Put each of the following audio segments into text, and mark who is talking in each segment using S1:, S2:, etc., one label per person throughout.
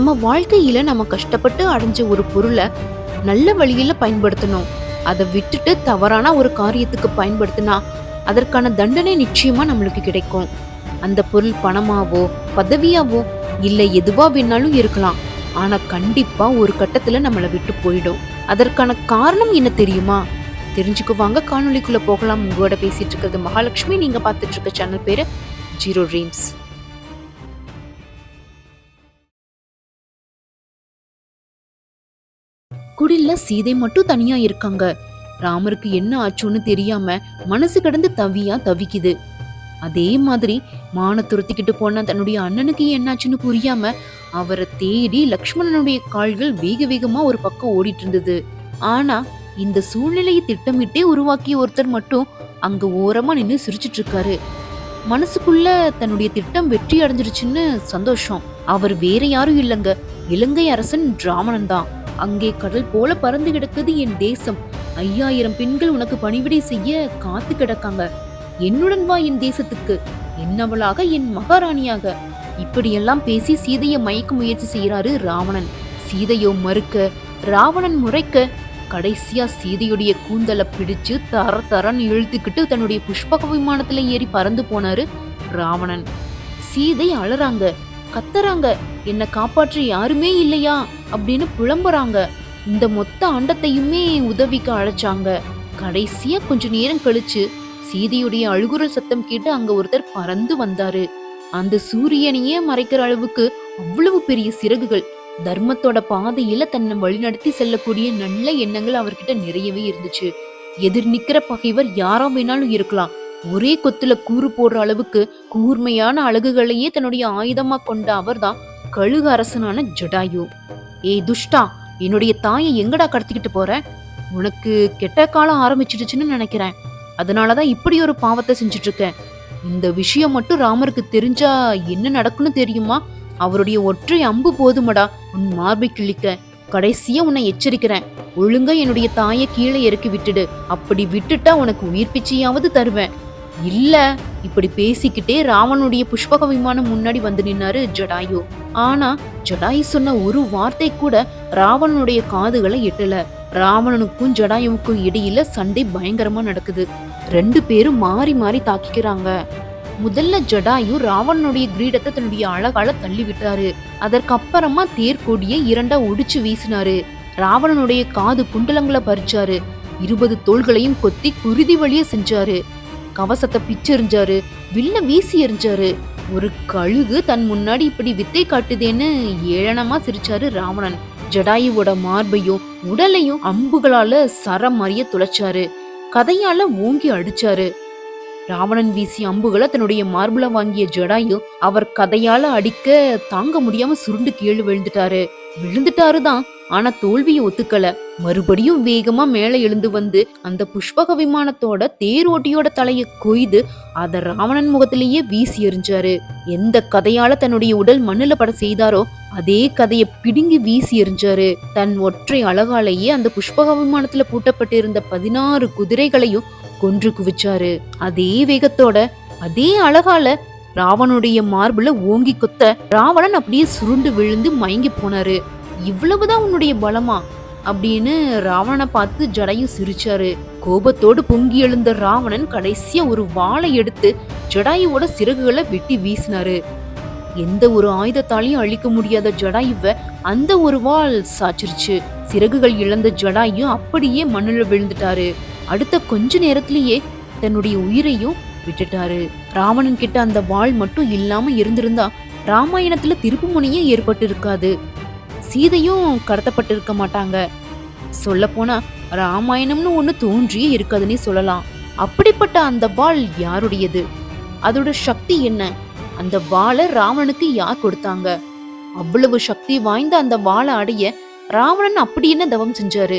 S1: நம்ம வாழ்க்கையில நம்ம கஷ்டப்பட்டு அடைஞ்ச ஒரு பொருளை நல்ல வழியில பயன்படுத்தணும். அதை விட்டுட்டு தவறான ஒரு காரியத்துக்கு பயன்படுத்தினா அதற்கான தண்டனை நிச்சயமா நம்மளுக்கு கிடைக்கும். அந்த பொருள் பணமாவோ பதவியாவோ இல்ல எதுவா வேணாலும் இருக்கலாம். ஆனா கண்டிப்பா ஒரு கட்டத்துல நம்மளை விட்டு போயிடும். அதற்கான காரணம் என்ன தெரியுமா? தெரிஞ்சுக்குவாங்க. காணொலிக்குள்ள போகலாம். உங்களோட பேசிட்டு இருக்கிறது மகாலட்சுமி. நீங்க பார்த்துட்டு இருக்க சேனல் பேரு ஜீரோ ட்ரீம்ஸ். குடில்ல சீதை மட்டும் தனியா இருக்காங்க. ராமருக்கு என்ன ஆச்சுன்னு தெரியாம மனசு கடந்து தவியா தவிக்குது. அதே மாதிரி மான துரத்திக்கிட்டு போன தன்னுடைய அண்ணனுக்கு என்னாச்சுன்னு புரியாம அவரை தேடி லக்ஷ்மணனுடைய கால்கள் வேக வேகமா ஒரு பக்கம் ஓடிட்டு இருந்தது ஆனா இந்த சூழ்நிலையை திட்டமிட்டே உருவாக்கிய ஒருத்தர் மட்டும் அங்க ஓரமா நின்று சிரிச்சிட்டு இருக்காரு மனசுக்குள்ள தன்னுடைய திட்டம் வெற்றி அடைஞ்சிருச்சுன்னு சந்தோஷம். அவர் வேற யாரும் இல்லைங்க. இலங்கை அரசன் ராவணன் தான். அங்கே கடல் போல பறந்து கிடக்குது என் தேசம். ஐயாயிரம் பெண்கள் உனக்கு பணிவிடை செய்ய காத்து கிடக்காங்க. என்னுடன் வா என் தேசத்துக்கு. என்னவளாக என் மகாராணியாக. இப்படியெல்லாம் பேசி சீதையை மயக்க முயற்சி செய்கிறாரு ராவணன். சீதையோ மறுக்க ராவணன் முறைக்க கடைசியா சீதையுடைய கூந்தலை பிடிச்சு தர தரன்னு இழுத்துக்கிட்டு தன்னுடைய புஷ்பக விமானத்துல ஏறி பறந்து போனாரு ராவணன். சீதை அழறாங்க கத்துறாங்க என்ன காப்பாற்ற யாருமே இல்லையா? அப்படின்னு புலம்புறாங்க. இந்த மொத்த ஆண்டத்தையுமே உதவிக்கு அழைச்சாங்க. கடைசியா கொஞ்ச நேரம் கழிச்சு சீதையுடைய அழுகுரல் சத்தம் கேட்டு அங்க ஒருத்தர் பறந்து வந்தாரு. அந்த சூரியனையே மறைக்கிற அளவுக்கு அவ்வளவு பெரிய சிறகுகள். தர்மத்தோட பாதையில தன்னை வழிநடத்தி செல்லக்கூடிய நல்ல எண்ணங்கள் அவர்கிட்ட நிறையவே இருந்துச்சு. எதிர் நிக்கிற பகைவர் யாரா வேணாலும் இருக்கலாம். ஒரே கொத்துல கூறு போடுற அளவுக்கு கூர்மையான அழகுகளையே தன்னுடைய ஆயுதமா கொண்ட அவர்தான் கழுகு அரசனான ஜடாயு. ஏய் துஷ்டா என்னுடைய தாயை எங்கடா கடத்திக்கிட்டு போற? உனக்கு கெட்ட காலம் ஆரம்பிச்சிடுச்சுன்னு நினைக்கிறேன். அதனாலதான் இப்படி ஒரு பாவத்தை செஞ்சுட்டு இருக்கேன் இந்த விஷயம் மட்டும் ராமருக்கு தெரிஞ்சா என்ன நடக்கும்னு தெரியுமா? அவருடைய ஒற்றை அம்பு போதுமடா. உன் மார்பை கிழிக்க. கடைசியா உன்னை எச்சரிக்கிறேன். ஒழுங்கா என்னுடைய தாயை கீழே இறக்கி விட்டுடு. அப்படி விட்டுட்டா உனக்கு உயிர் பிச்சையாவது தருவேன். இல்ல இப்படி பேசிக்கிட்டே ராவனுடைய புஷ்பக விமானம் முன்னாடி வந்து நின்னாரு ஜடாயு. ஆனா ஜடாயு சொன்ன ஒரு வார்த்தை கூட ராவணனுடைய காதுகளை எட்டல. ராவணனுக்கும் ஜடாயுவுக்கும் இடையில சண்டை பயங்கரமா நடக்குது. ரெண்டு பேரும் மாறி மாறி தாக்கிக்கிறாங்க. முதல்ல ஜடாயு ராவணனுடைய கிரீடத்தை தன்னுடைய அழகால தள்ளி விட்டாரு. அதற்கப்புறமா தேர்கொடியை இரண்டா ஒடிச்சு வீசினாரு. ராவணனுடைய காது குண்டலங்களை பறிச்சாரு. இருபது தோள்களையும் கொத்தி குருதி வழிய செஞ்சாரு. கவசத்தை பிச்செறிஞ்சாரு வில்ல வீசி எறிஞ்சாரு. ஒரு கழுகு தன் முன்னாடி இப்படி வித்தை காட்டுதேன்னு ஏளனமா சிரிச்சாரு ராவணன். ஜடாயுவோட மார்பையும் உடலையும் அம்புகளால சர மாறிய துளைச்சாரு. கதையால ஓங்கி அடிச்சாரு. ராவணன் வீசி அம்புகளை தன்னுடைய மார்புல வாங்கிய ஜடாயு அவர் கதையால அடிக்க தாங்க முடியாம சுருண்டு கீழே விழுந்துட்டாரு. விழுந்துட்டாரு தான் ஆனா தோல்வியை ஒத்துக்கல. மறுபடியும் வேகமா மேல எழுந்து வந்து அந்த புஷ்பக விமானத்தோட தேரோட்டியோட தலைய கொய்து அத ராவணன் முகத்திலேயே வீசி எறிஞ்சாரு. எந்த கதையால தன்னுடைய உடல் மண்ணுல பட செய்தாரோ அதே கதைய பிடுங்கி வீசி எறிஞ்சாரு. தன் ஒற்றை அழகாலேயே அந்த புஷ்பக விமானத்துல பூட்டப்பட்டிருந்த பதினாறு குதிரைகளையும் கொன்று குவிச்சாரு. அதே வேகத்தோட அதே அழகால ராவனுடைய மார்புல ஓங்கி கொத்த ராவணன் அப்படியே சுருண்டு விழுந்து மயங்கி போனாரு. இவ்வளவுதான் உன்னுடைய பலமா? அப்படின்னு ராவணனை பார்த்து ஜடையு சிரிச்சாரு. கோபத்தோடு பொங்கி எழுந்த ராவணன் கடைசியா ஒரு வாளை எடுத்து ஜடாயுவோட சிறகுகளை வெட்டி வீசினாரு. எந்த ஒரு ஆயுதத்தாலையும் அழிக்க முடியாத ஜடாயுவ அந்த ஒரு வாள் சாச்சிருச்சு. சிறகுகள் இழந்த ஜடாயு அப்படியே மண்ணில் விழுந்துட்டாரு. அடுத்த கொஞ்ச நேரத்திலேயே தன்னுடைய உயிரையும் விட்டுட்டாரு. ராவணன் கிட்ட அந்த வாள் மட்டும் இல்லாம இருந்திருந்தா ராமாயணத்துல திருப்புமுனையே ஏற்பட்டு இருக்காது சீதையும் கடத்தப்பட்டிருக்க மாட்டாங்க. சொல்லப்போனா ராமாயணம்னு ஒன்று தோன்றியே இருக்காதுன்னே சொல்லலாம். அப்படிப்பட்ட அந்த வாள் யாருடையது? அதோட சக்தி என்ன? அந்த வாளை ராவணனுக்கு யார் கொடுத்தாங்க? அவ்வளவு சக்தி வாய்ந்த அந்த வாளை அடைய ராவணன் அப்படி என்ன தவம் செஞ்சாரு?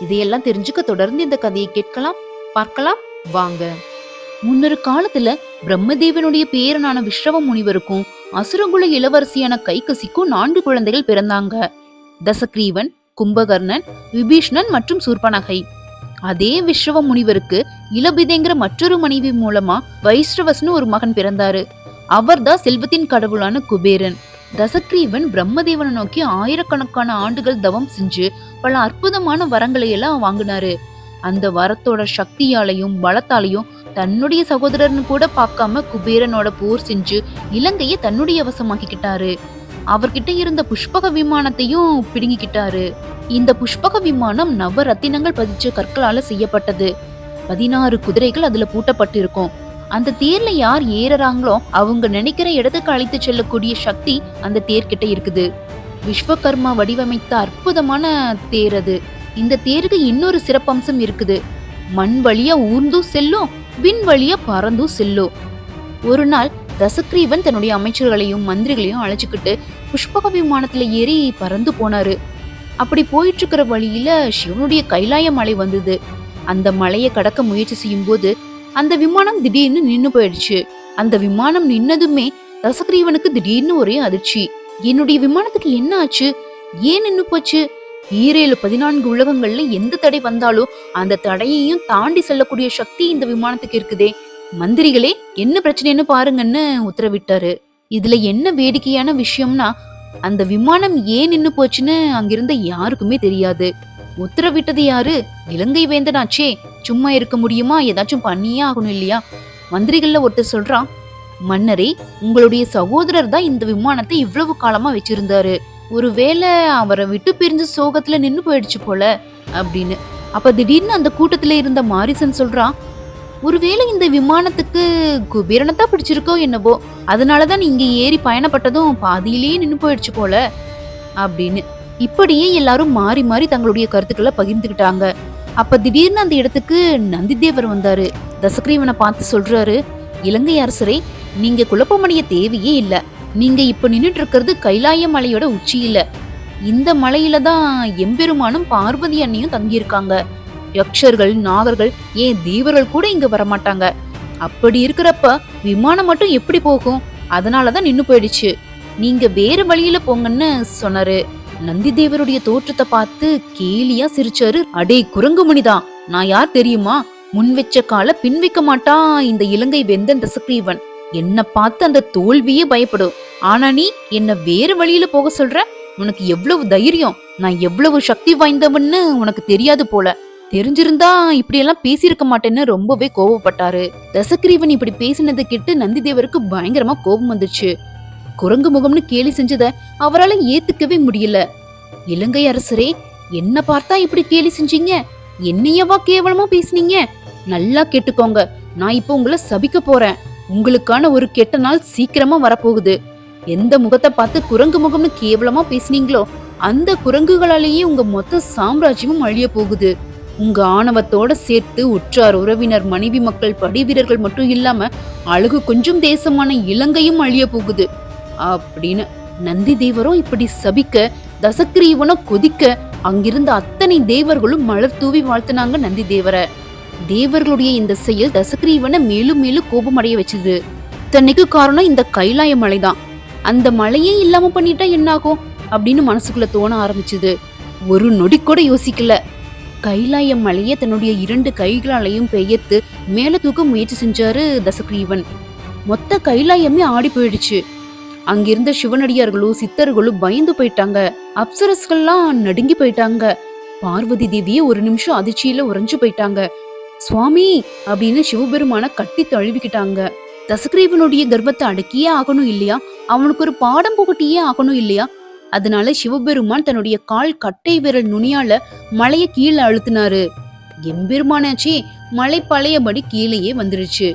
S1: இதையெல்லாம் தெரிஞ்சுக்க தொடர்ந்து இந்த கதையை கேட்கலாம் பார்க்கலாம் வாங்க. முன்னொரு காலத்துல பிரம்மதேவனுடைய பேரனான விஸ்ரவ முனிவருக்கும் அசுரகுல இளவரசியான கைகசிக்கும் நான்கு குழந்தைகள் பிறந்தாங்க. தசக்ரீவன் கும்பகர்ணன் விபீஷ்ணன் மற்றும் சூர்பனகை. அதே விஸ்ரவ முனிவருக்கு இளபிதைங்கிற மற்றொரு மனைவி மூலமா வைஷ்ணவஸ்னு ஒரு மகன் பிறந்தாரு. அவர்தான் செல்வத்தின் கடவுளான குபேரன். தசக்ரீவன் பிரம்மதேவனை நோக்கி ஆயிரக்கணக்கான ஆண்டுகள் தவம் செஞ்சு பல அற்புதமான வரங்களை எல்லாம் வாங்கினாரு. அந்த வரத்தோட சக்தியாலையும் பலத்தாலையும் தன்னுடைய சகோதரர்னு கூட பார்க்காம குபேரனோட போர் செஞ்சு இலங்கையை தன்னுடைய வசமாக்கிக்கிட்டாரு. அவர்கிட்ட இருந்த புஷ்பக விமானத்தையும் பிடுங்கிக்கிட்டாரு. இந்த புஷ்பக விமானம் நவரத்தினங்கள் பதிச்ச கற்களால செய்யப்பட்டது. பதினாறு குதிரைகள் அதுல பூட்டப்பட்டிருக்கும். அந்த தேர்ல யார் ஏறுறாங்களோ அவங்க நினைக்கிற இடத்துக்கு அழைத்து செல்லக்கூடிய சக்தி அந்த தேர்கிட்ட இருக்குது. விஸ்வகர்மா வடிவமைத்த அற்புதமான தேர் அது. இந்த தேருக்கு இன்னொரு சிறப்பம்சம் இருக்குது. மண் வழியா ஊர்ந்தும் செல்லும் விண்வழிய பறந்து பறந்தும் செல்லும் ஒரு நாள் தசக்ரீவன் தன்னுடைய அமைச்சர்களையும் மந்திரிகளையும் அழைச்சுக்கிட்டு புஷ்பக விமானத்துல ஏறி பறந்து போனாரு. அப்படி போயிட்டு இருக்கிற வழியில சிவனுடைய கைலாய மலை வந்தது. அந்த மலையை கடக்க முயற்சி செய்யும் போது அந்த விமானம் திடீர்னு நின்னு போயிடுச்சு. அந்த விமானம் நின்னதுமே தசக்ரீவனுக்கு திடீர்னு ஒரே அதிர்ச்சி. என்னுடைய விமானத்துக்கு என்ன ஆச்சு? ஏன் நின்னு போச்சு? ஈரேழு பதினான்கு உலகங்கள்ல எந்த தடை வந்தாலும் அந்த தடையையும் தாண்டி செல்லக்கூடிய சக்தி இந்த விமானத்துக்கு இருக்குதே. மந்திரிகளே என்ன பிரச்சனைன்னு பாருங்கன்னு உத்தரவிட்டாரு. இதுல என்ன வேடிக்கையான விஷயம்னா அந்த விமானம் ஏன் நின்னு போச்சுன்னு அங்கிருந்த யாருக்குமே தெரியாது. உத்தரவிட்டது யாரு? இலங்கை வேந்தனாச்சே. சும்மா இருக்க முடியுமா? ஏதாச்சும் பண்ணியே ஆகணும் இல்லையா? மந்திரிகள்ல ஒருத்தர் சொல்றான் மன்னரே உங்களுடைய சகோதரர் தான் இந்த விமானத்தை இவ்வளவு காலமா வச்சிருந்தாரு. ஒருவேளை அவரை விட்டு பிரிஞ்ச சோகத்துல நின்னு போயிடுச்சு போல அப்படின்னு. அப்ப திடீர்னு அந்த கூட்டத்துல இருந்த மாரிசன் சொல்றான் ஒருவேளை இந்த விமானத்துக்கு குபீரனத்தான் பிடிச்சிருக்கோ என்னவோ அதனாலதான் நீங்க ஏறி பயணப்பட்டதும் பாதியிலேயே நின்று போயிடுச்சு போல அப்படின்னு. இப்படியே எல்லாரும் மாறி மாறி தங்களுடைய கருத்துக்களை பகிர்ந்துக்கிட்டாங்க அப்ப திடீர்னு அந்த இடத்துக்கு நந்திதேவர் வந்தாரு. தசக்ரீவனை பார்த்து சொல்றாரு இலங்கை அரசரே நீங்க குழப்பமடைய தேவையே இல்லை. நீங்க இப்ப நின்றுட்டு இருக்கிறது கைலாய மலையோட உச்சியில. இந்த மலையில தான் எம்பெருமானும் பார்வதி அண்ணியும் தங்கியிருக்காங்க. யக்ஷர்கள் நாகர்கள் ஏன் தேவர்கள் கூட இங்க வரமாட்டாங்க. அப்படி இருக்கிறப்ப விமானம் மட்டும் எப்படி போகும்? அதனாலதான் நின்னு போயிடுச்சு. நீங்க வேற வழியில போங்கன்னு சொன்னாரு. நந்தி தேவருடைய தோற்றத்தை பார்த்து கேலியா சிரிச்சாரு. அடே குரங்குமணிதான் நான் யார் தெரியுமா? முன் வச்ச கால பின் வைக்க மாட்டான் இந்த இலங்கை வெந்தன் தசக்ரீவன் என்ன பார்த்து அந்த தோல்வியே பயப்படும். ஆனா நீ என்ன வேற வழியில போக சொல்ற? உனக்கு எவ்வளவு தைரியம்? நான் எவ்வளவு சக்தி வாய்ந்தவன்னு உனக்கு தெரியாது போல. தெரிஞ்சிருந்தா இப்படி எல்லாம் பேசியிருக்க மாட்டேன்னு ரொம்பவே கோவப்பட்டாரு. தசக்ரீவன் இப்படி பேசினதை கேட்டு நந்தி தேவருக்கு பயங்கரமா கோபம் வந்துச்சு குரங்கு முகம்னு கேலி செஞ்சத அவரால ஏத்துக்கவே முடியல. இலங்கை அரசரே என்ன பார்த்தா இப்படி கேலி செஞ்சீங்க? என்னையவா கேவலமா பேசுனீங்க? நல்லா கேட்டுக்கோங்க. நான் இப்போ உங்களை சபிக்க போறேன். உங்களுக்கான ஒரு கெட்ட நாள் சீக்கிரமா வரப்போகுது. எந்த முகத்தை பார்த்து குரங்கு முகம்னு கேவலமா பேசுனீங்களோ அந்த குரங்குகளாலேயே உங்க மொத்த சாம்ராஜ்யமும் அழிய போகுது. உங்க ஆணவத்தோட சேர்த்து உற்றார் உறவினர் மனைவி மக்கள் படை வீரர்கள் மட்டும் இல்லாம அழகு கொஞ்சம் தேசமான இலங்கையும் அழிய போகுது. அப்படின்னு நந்தி தேவரும் இப்படி சபிக்க தசக்கிரீவனும் கொதிக்க அங்கிருந்த அத்தனை தேவர்களும் மலர் தூவி வாழ்த்துனாங்க நந்தி தேவரை. தேவர்களுடைய இந்த செயல் தசக்ரீவனை மேலும் மேலும் கோபமடைய வச்சது. தன்னைக்கு காரணம் இந்த கைலாய மலைதான். அந்த மலையே இல்லாம பண்ணிட்டா என்னாகும்? அப்படின்னு மனசுக்குள்ள தோண ஆரம்பிச்சது. ஒரு நொடி கூட யோசிக்கல. கைலாய மலையை தன்னுடைய இரண்டு கைகளாலையும் பெயர்த்து மேல தூக்க முயற்சி செஞ்சாரு தசக்ரீவன் மொத்த கைலாயமே ஆடி போயிடுச்சு. அங்கிருந்த சிவனடியார்களும் சித்தர்களும் பயந்து போயிட்டாங்க. அப்சரஸ்கள்லாம் நடுங்கி போயிட்டாங்க. பார்வதி தேவியே ஒரு நிமிஷம் அதிர்ச்சியில உறைஞ்சு போயிட்டாங்க. சுவாமி அப்படின்னு சிவபெருமான கட்டி தழுவிக்கிட்டாங்க. தசக்ரீவனுடைய கர்வத்தை அடக்கியே ஆகணும் இல்லையா? அவனுக்கு ஒரு பாடம் புகட்டியே ஆகணும் இல்லையா? அதனால சிவபெருமான் தன்னுடைய கால் கட்டை விரல் நுனியால மலைய கீழே அழுத்தினாரு. எம்பெருமானாச்சே மலை பழையபடி கீழேயே வந்துருச்சு.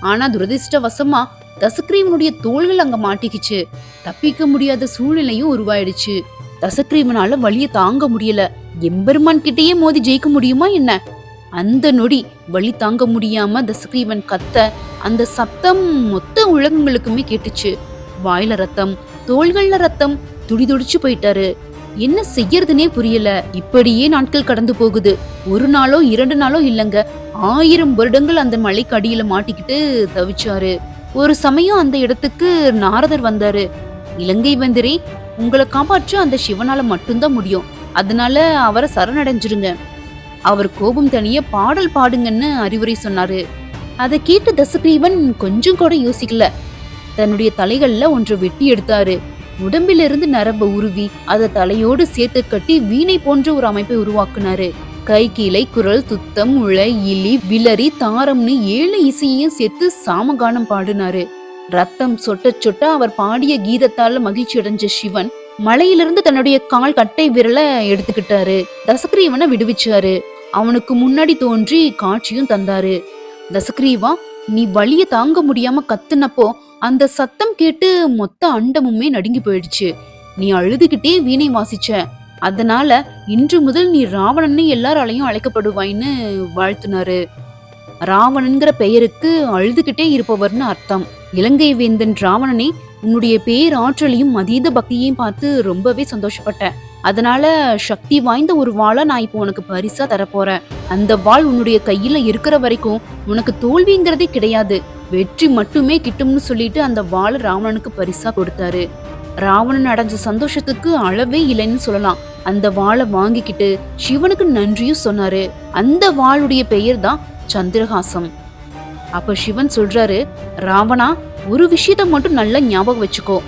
S1: ஆனா துரதிர்ஷ்டவசமா தசக்ரீவனுடைய தோள்கள் அங்க மாட்டிக்கிச்சு. தப்பிக்க முடியாத சூழ்நிலையும் உருவாயிடுச்சு. தசக்ரீவனால வழிய தாங்க முடியல. எம்பெருமான் கிட்டேயே மோதி ஜெயிக்க முடியுமா என்ன? அந்த நொடி வழி தாங்க முடியாம தசக்ரீவன் கத்த அந்த சத்தம் மொத்த உலகங்களுக்குமே கேட்டுச்சு. வாயில ரத்தம் தோள்கள்ல ரத்தம் துடிதுடிச்சு போயிட்டாரு. என்ன செய்யறதுனே புரியல. இப்படியே நாட்கள் கடந்து போகுது. ஒரு நாளோ இரண்டு நாளோ இல்லங்க. ஆயிரம் வருடங்கள் அந்த மலைக்கு அடியில மாட்டிக்கிட்டு தவிச்சாரு. ஒரு சமயம் அந்த இடத்துக்கு நாரதர் வந்தாரு. இலங்கை வந்திரி உங்களை காப்பாற்ற அந்த சிவனால மட்டும்தான் முடியும். அதனால அவரை சரணடைஞ்சிருங்க. அவர் கோபம் தனிய பாடல் பாடுங்கன்னு அறிவுரை சொன்னாரு. அதை கேட்டு தசக்ரீவன் கொஞ்சம் கூட யோசிக்கல. தன்னுடைய தலைகள்ல ஒன்று வெட்டி எடுத்தாரு. உடம்பிலிருந்து நரம்ப உருவி அதை தலையோடு சேர்த்து கட்டி வீணை போன்ற ஒரு அமைப்பை உருவாக்குனாரு. கை கீழே குரல் துத்தம் உழை இலி விலரி தாரம்னு ஏழு இசையையும் சேர்த்து சாமகானம் பாடினாரு. ரத்தம் சொட்ட சொட்ட அவர் பாடிய கீதத்தால மகிழ்ச்சி அடைஞ்ச சிவன் மலையிலிருந்து தன்னுடைய கால் கட்டை விரலை எடுத்துக்கிட்டாரு. தசக்ரீவனை விடுவிச்சாரு. அவனுக்கு முன்னாடி தோன்றி காட்சியும் தந்தாரு. தசக்ரீவா நீ வழிய தாங்க முடியாம கத்துனப்போ அந்த சத்தம் கேட்டு மொத்த அண்டமுமே நடுங்கி போயிடுச்சு. நீ அழுதுகிட்டே வீணை வாசிச்ச. அதனால இன்று முதல் நீ ராவணன்னு எல்லாராலையும் அழைக்கப்படுவாய்ன்னு வாழ்த்துனாரு. ராவணன்கிற பெயருக்கு அழுதுகிட்டே இருப்பவர்னு அர்த்தம். இலங்கை வேந்தன் ராவணனே உன்னுடைய பேராற்றலையும் அதீத பக்தியையும் பார்த்து ரொம்பவே சந்தோஷப்பட்டேன் அதனால சக்தி வாய்ந்த ஒரு வாளை நான் இப்போ உனக்கு பரிசா தரப்போறேன். அந்த வாள் உன்னுடைய கையில இருக்கிற வரைக்கும் உனக்கு தோல்விங்கிறதே கிடையாது. வெற்றி மட்டுமே கிட்டும்னு சொல்லிட்டு அந்த வாளை ராவணனுக்கு பரிசா கொடுத்தாரு. ராவணன் அடைஞ்ச சந்தோஷத்துக்கு அளவே இல்லைன்னு சொல்லலாம். அந்த வாளை வாங்கிக்கிட்டு சிவனுக்கு நன்றியும் சொன்னாரு. அந்த வாளுடைய பெயர் தான் சந்திரஹாசம். அப்ப சிவன் சொல்றாரு ராவணா ஒரு விஷயத்த மட்டும் நல்லா ஞாபகம் வச்சுக்கோ.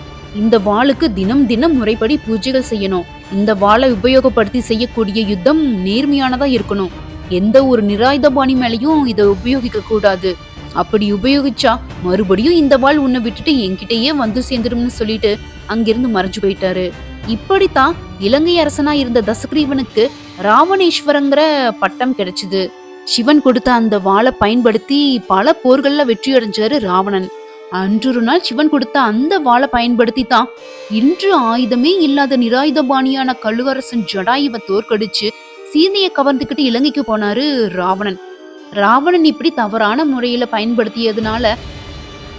S1: இந்த வாளுக்கு தினம் தினம் முறைப்படி பூஜைகள் செய்யணும். இந்த வாளை உபயோகப்படுத்தி செய்யக்கூடிய யுத்தம் நேர்மையானதா இருக்கணும். எந்த ஒரு நிராயுதபாணி மேலையும் இதை உபயோகிக்க கூடாது. அப்படி உபயோகிச்சா மறுபடியும் இந்த வாள் உன்னை விட்டுட்டு என்கிட்டயே வந்து சேர்ந்துடும்னு சொல்லிட்டு அங்கிருந்து மறைஞ்சு போயிட்டாரு. இப்படித்தான் இலங்கை அரசனா இருந்த தசகிரீவனுக்கு ராவணேஸ்வரங்கிற பட்டம் கிடைச்சது. சிவன் கொடுத்த அந்த வாளை பயன்படுத்தி பல போர்கள்ல வெற்றி அடைஞ்சாரு ராவணன். அன்றொரு நாள் சிவன் கொடுத்த அந்த வாளை பயன்படுத்தி தான் இன்று ஆயுதமே இல்லாத நிராயுதபாணியான கழுவரசன் ஜடாயுவை தோற்கடிச்சு சீதையை கவர்ந்துக்கிட்டு இலங்கைக்கு போனாரு ராவணன். ராவணன் இப்படி தவறான முறையில பயன்படுத்தியதுனால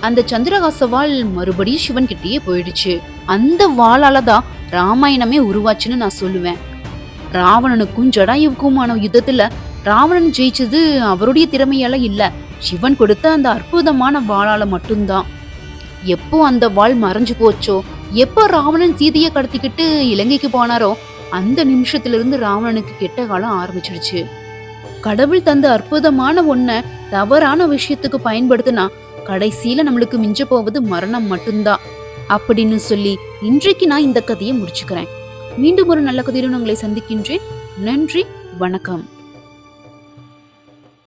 S1: அந்த சந்திரகாச வாள் மறுபடியும் சிவன் கிட்டேயே போயிடுச்சு. அந்த வாளால தான் ராமாயணமே உருவாச்சுன்னு நான் சொல்லுவேன். ராவணனுக்கும் ஜடாயுவுக்குமான யுத்தத்துல ராவணன் ஜெயிச்சது அவருடைய திறமையால இல்லை. சிவன் கொடுத்த அந்த அற்புதமான வாளால மட்டும்தான். எப்போ அந்த வாள் மறைஞ்சு போச்சோ எப்போ ராவணன் சீதையை கடத்திக்கிட்டு இலங்கைக்கு போனாரோ அந்த நிமிஷத்திலிருந்து ராவணனுக்கு கெட்ட காலம் ஆரம்பிச்சிடுச்சு. கடவுள் தந்த அற்புதமான ஒன்ன தவறான விஷயத்துக்கு பயன்படுத்தினா கடைசியில நம்மளுக்கு மிஞ்ச போவது மரணம் மட்டும்தான். அப்படின்னு சொல்லி இன்றைக்கு நான் இந்த கதையை முடிச்சுக்கிறேன். மீண்டும் ஒரு நல்ல கதையுடன் உங்களை சந்திக்கின்றேன். நன்றி வணக்கம்.